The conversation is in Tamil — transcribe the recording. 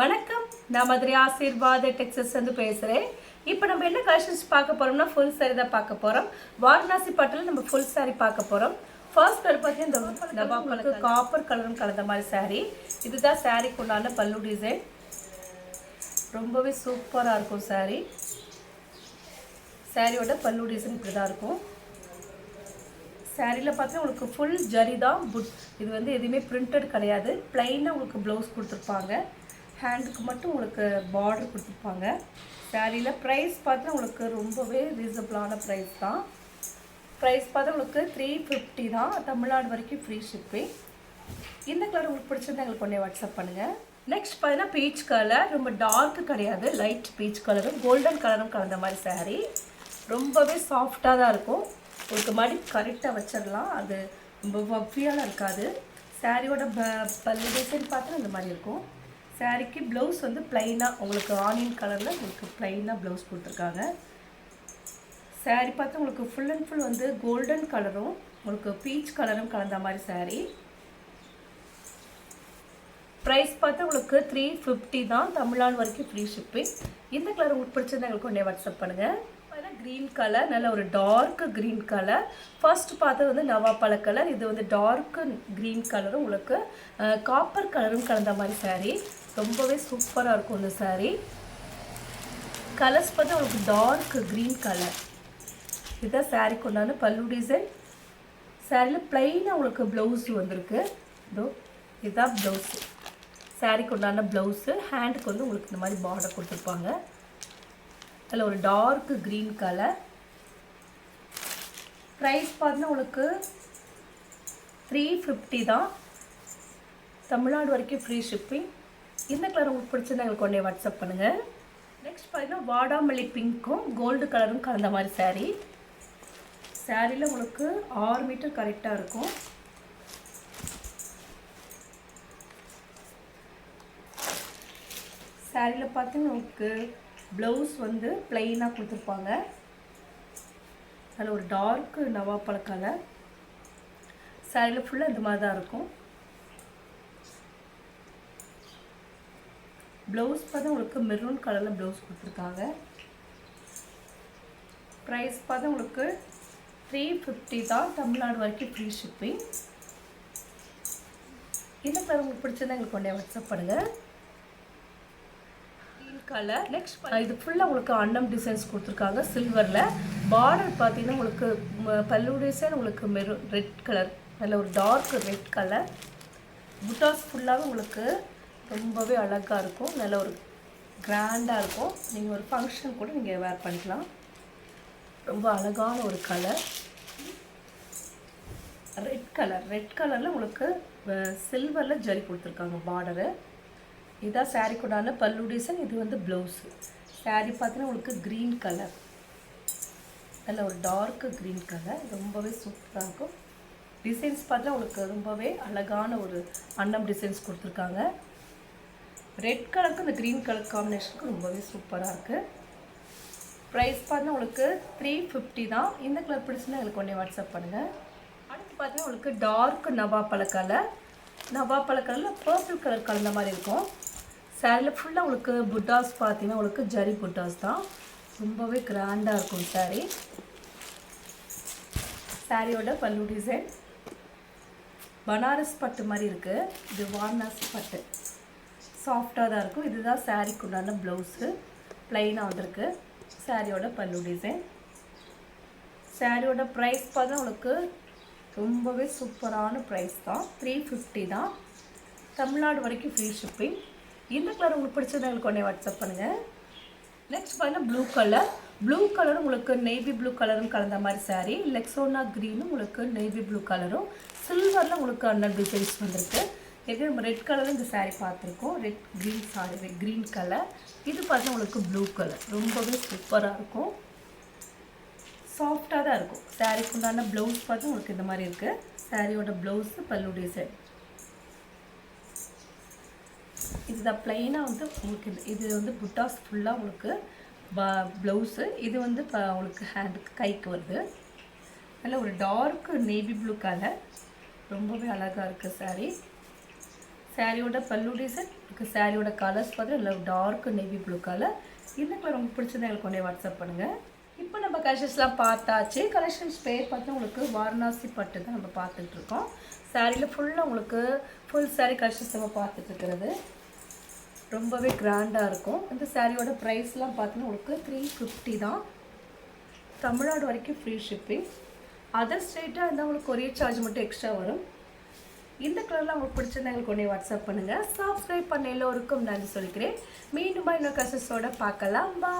வணக்கம். நான் மதுரை ஆசீர்வாத டெக்ஸஸ் வந்து பேசுகிறேன் இப்போ நம்ம என்ன கலெக்ஷன்ஸ் பார்க்க போகிறோம்னா ஃபுல் சாரி தான் பார்க்க போகிறோம் வாரணாசி பட்டில் நம்ம ஃபுல் சாரி பார்க்க போகிறோம் ஃபர்ஸ்ட் கலர் பார்த்தீங்கன்னா இந்த கலருக்கு காப்பர் கலரும் கலந்த மாதிரி சாரீ இதுதான் சாரீக்கு உண்டான பல்லு டிசைன் ரொம்பவே சூப்பராக இருக்கும் சாரீ சாரியோட பல்லு டிசைன் இப்படி தான் இருக்கும். சாரியில் பார்த்தீங்கன்னா உங்களுக்கு ஃபுல் ஜரி தான் புட் இது வந்து எதுவுமே பிரிண்டட் கிடையாது. பிளெயினாக உங்களுக்கு ப்ளவுஸ் கொடுத்துருப்பாங்க. ஹேண்டுக்கு மட்டும் உங்களுக்கு பார்டர் கொடுத்துருப்பாங்க. சாரியில் ப்ரைஸ் பார்த்தா உங்களுக்கு ரொம்பவே ரீசனபிளான ப்ரைஸ் தான். ப்ரைஸ் பார்த்தா உங்களுக்கு த்ரீ ஃபிஃப்டி தான். தமிழ்நாடு வரைக்கும் ஃப்ரீ ஷிப்பிங் இந்த கலர் உங்களுக்கு பிடிச்சிருந்தா எங்களுக்கு உடனே வாட்ஸ்அப் பண்ணுங்கள் நெக்ஸ்ட் பார்த்தீங்கன்னா பீச் கலர் ரொம்ப டார்க் கிடையாது. லைட் பீச் கலரும் கோல்டன் கலரும் கலந்த மாதிரி saree. ரொம்பவே சாஃப்டாக தான் இருக்கும். உங்களுக்கு மடி கரெக்டாக வச்சிடலாம். அது ரொம்ப வஃபியாலாம் இருக்காது. சாரியோட ப பல்லு டிசைன் பார்த்தா இந்த மாதிரி இருக்கும். சாரிக்கு ப்ளவுஸ் வந்து ப்ளைனாக உங்களுக்கு ஆனியன் கலரில் உங்களுக்கு ப்ளைனாக ப்ளவுஸ் கொடுத்துருக்காங்க saree பார்த்தா உங்களுக்கு ஃபுல் அண்ட் ஃபுல் வந்து கோல்டன் கலரும் உங்களுக்கு பீச் கலரும் கலந்த மாதிரி saree. ப்ரைஸ் பார்த்தா உங்களுக்கு த்ரீ ஃபிஃப்டி தான் தமிழ்நாடு வரைக்கும் ஃப்ரீ ஷிப்பிங் இந்த கலர் உங்களுக்கு பிடிச்சிருந்தா எங்களுக்கு உடனே வாட்ஸ்அப் பண்ணுங்கள் க்ரீன் கலர் நல்ல ஒரு டார்க் க்ரீன் கலர் ஃபர்ஸ்ட் பார்த்தது வந்து நவாப்பழ கலர் இது வந்து டார்க் க்ரீன் கலரும் உங்களுக்கு காப்பர் கலரும் கலந்த மாதிரி saree. ரொம்பவே சூப்பராக இருக்கும் இந்த சேரீ கலர்ஸ் பார்த்தா உங்களுக்கு டார்க் க்ரீன் கலர் இதுதான் saree கொண்டாந்து பல்லு டிசைன் சாரியில் ப்ளைனாக உங்களுக்கு ப்ளவுஸ் வந்திருக்கு. இதோ இதுதான் ப்ளவுஸு சாரிக்கு உண்டான ப்ளவுஸு ஹேண்டுக்கு வந்து உங்களுக்கு இந்த மாதிரி பார்டர் கொடுத்துருப்பாங்க. அதில் ஒரு டார்க் க்ரீன் கலர் ப்ரைஸ் பார்த்தீங்கன்னா உங்களுக்கு த்ரீ ஃபிஃப்டி தான். தமிழ்நாடு வரைக்கும் ஃப்ரீ ஷிப்பிங் இந்த கலர் உங்களுக்கு பிடிச்சிருந்தா எங்களுக்கு ஒன்றே வாட்ஸ்அப் பண்ணுங்கள் நெக்ஸ்ட் பார்த்தீங்கன்னா வாடாமல்லி பிங்க்கும் கோல்டு கலரும் கலந்த மாதிரி சாரீ சாரியில் உங்களுக்கு ஆறு மீட்டர் கரெக்டாக இருக்கும். சாரியில் பார்த்தீங்கன்னா உங்களுக்கு ப்ளவுஸ் வந்து ப்ளைனாக கொடுத்துருப்பாங்க. அதில் ஒரு டார்க்கு நவாப்பழ கலர் சாரியில் ஃபுல்லாக இந்த மாதிரி தான் இருக்கும். ப்ளவுஸ் பார்த்தா உங்களுக்கு மெரூன் கலரில் ப்ளவுஸ் கொடுத்துருக்காங்க. ப்ரைஸ் பார்த்தா உங்களுக்கு த்ரீ ஃபிஃப்டி தான். தமிழ்நாடு வரைக்கும் ஃப்ரீ ஷிப்பிங் இந்த கலர் உங்களுக்கு பிடிச்சிருந்தா எங்களுக்கு கொண்டே வாட்ஸ்அப் பண்ணுங்கள் கலர் நெக்ஸ்ட் இது ஃபுல்லாக உங்களுக்கு அன்னம் டிசைன்ஸ் கொடுத்துருக்காங்க சில்வரில் பார்டர் பார்த்தீங்கன்னா உங்களுக்கு பல்லு டிசைன் உங்களுக்கு மெரூன் ரெட் கலர் நல்ல ஒரு டார்க் ரெட் கலர் புட்டாஸ் ஃபுல்லாகவே உங்களுக்கு ரொம்பவே அழகாக இருக்கும். நல்ல ஒரு கிராண்டாக இருக்கும். நீங்கள் ஒரு ஃபங்க்ஷன் கூட நீங்கள் வேர் பண்ணிக்கலாம். ரொம்ப அழகான ஒரு கலர் ரெட் கலர் ரெட் கலரில் உங்களுக்கு சில்வரில் ஜரி கொடுத்துருக்காங்க பார்டரு இதுதான் saree கூடான பல்லு டிசைன் இது வந்து ப்ளவுஸு சாரீ பார்த்தீங்கன்னா உங்களுக்கு க்ரீன் கலர் நல்ல ஒரு டார்க்கு க்ரீன் கலர் ரொம்பவே சூப்பராக இருக்கும். டிசைன்ஸ் பார்த்தீங்கன்னா உங்களுக்கு ரொம்பவே அழகான ஒரு அன்னம் டிசைன்ஸ் கொடுத்துருக்காங்க. ரெட் கலருக்கு இந்த க்ரீன் கலர் காம்பினேஷனுக்கு ரொம்பவே சூப்பராக இருக்குது ப்ரைஸ் பார்த்தீங்கன்னா உங்களுக்கு த்ரீ ஃபிஃப்டி தான். இந்த கலர் பிடிச்சுன்னா எனக்கு ஒன்றே வாட்ஸ்அப் பண்ணுங்கள் அடுத்து பார்த்தீங்கன்னா உங்களுக்கு டார்க் நவாப்பழ கலர் நவாப்பழ கலரில் பர்பிள் கலர் கலந்த மாதிரி இருக்கும். சாரியில் ஃபுல்லாக உங்களுக்கு புட்டாஸ் பார்த்தீங்கன்னா உங்களுக்கு ஜரி புட்டாஸ் தான். ரொம்பவே கிராண்டாக இருக்கும் சாரீ சாரியோட பல்லு டிசைன் பனாரஸ் பட்டு மாதிரி இருக்குது இது வாரணாசி பட்டு. சாஃப்டாக தான் இருக்கும். இதுதான் சாரீக்கு உண்டான ப்ளவுஸு ப்ளைனாக வந்திருக்கு. சாரியோட பல்லு டிசைன் சாரியோட ப்ரைஸ் பார்த்தா உங்களுக்கு ரொம்பவே சூப்பரான ப்ரைஸ் தான். த்ரீ ஃபிஃப்டி தான். தமிழ்நாடு வரைக்கும் ஃப்ரீ ஷிப்பிங் இந்த கலர் உங்களுக்கு பிடிச்சது எங்களுக்கு உடனே வாட்ஸ்அப் பண்ணுங்கள் நெக்ஸ்ட் பார்த்தீங்கன்னா ப்ளூ கலர் ப்ளூ கலரும் உங்களுக்கு நேவி ப்ளூ கலரும் கலந்த மாதிரி சாரீ லெக்ஸோனா க்ரீனும் உங்களுக்கு நேவி ப்ளூ கலரும் சில்வரில் உங்களுக்கு அண்ணன் டிசைன்ஸ் வந்திருக்கு. ஏற்கனவே நம்ம ரெட் கலரும் இந்த சாரீ பார்த்துருக்கோம். Red green saree green colour இது பார்த்தீங்கன்னா உங்களுக்கு ப்ளூ கலர் ரொம்பவே சூப்பராக இருக்கும். சாஃப்டாக தான் இருக்கும். சாரீக்கு உண்டான ப்ளவுஸ் பார்த்து உங்களுக்கு இந்த மாதிரி இருக்குது சாரியோட ப்ளவுஸு பல்லு டிசைன் இதுதான் ப்ளைனாக வந்து உங்களுக்கு இது இது வந்து புட்டாஸ் ஃபுல்லாக உங்களுக்கு ப்ளவுஸு இது வந்து இப்போ உங்களுக்கு ஹேண்டுக்கு கைக்கு வருது. நல்ல ஒரு டார்க் நேவி ப்ளூ கலர் ரொம்பவே அழகாக இருக்குது சாரீ சாரியோட பல்லு டிசைன் உங்களுக்கு சாரியோட கலர்ஸ் பார்த்தீங்கன்னா டார்க் நேவி ப்ளூ கலர் இந்த கலர் ரொம்ப பிடிச்சதை எங்களுக்கு கொண்டே வாட்ஸ்அப் பண்ணுங்கள் இப்போ நம்ம கலெக்ஷன்ஸ்லாம் பார்த்தாச்சு. கலெக்ஷன்ஸ் பேர் பார்த்தா உங்களுக்கு வாரணாசி பட்டு தான் நம்ம பார்த்துட்ருக்கோம் சாரியில் ஃபுல்லாக உங்களுக்கு ஃபுல் saree கலெக்ஷன்ஸ் நம்ம பார்த்துட்டு இருக்கிறது. ரொம்பவே கிராண்டாக இருக்கும். இந்த சாரியோட ப்ரைஸ்லாம் பார்த்தீங்கன்னா உங்களுக்கு த்ரீ ஃபிஃப்டி தான். தமிழ்நாடு வரைக்கும் ஃப்ரீ ஷிப்பிங் அதர் ஸ்டேட்டாக இருந்தால் உங்களுக்கு கொரியர் சார்ஜ் மட்டும் எக்ஸ்ட்ரா வரும். இந்த கலர்லாம் உங்களுக்கு பிடிச்சிருந்தா எங்களுக்கு உடனே வாட்ஸ்அப் பண்ணுங்கள் சப்ஸ்கிரைப் பண்ண எல்லோருக்கும் நன்றி சொல்லிக்கிறேன். மீண்டும் இன்னொரு கசஸோட பார்க்கலாம். பா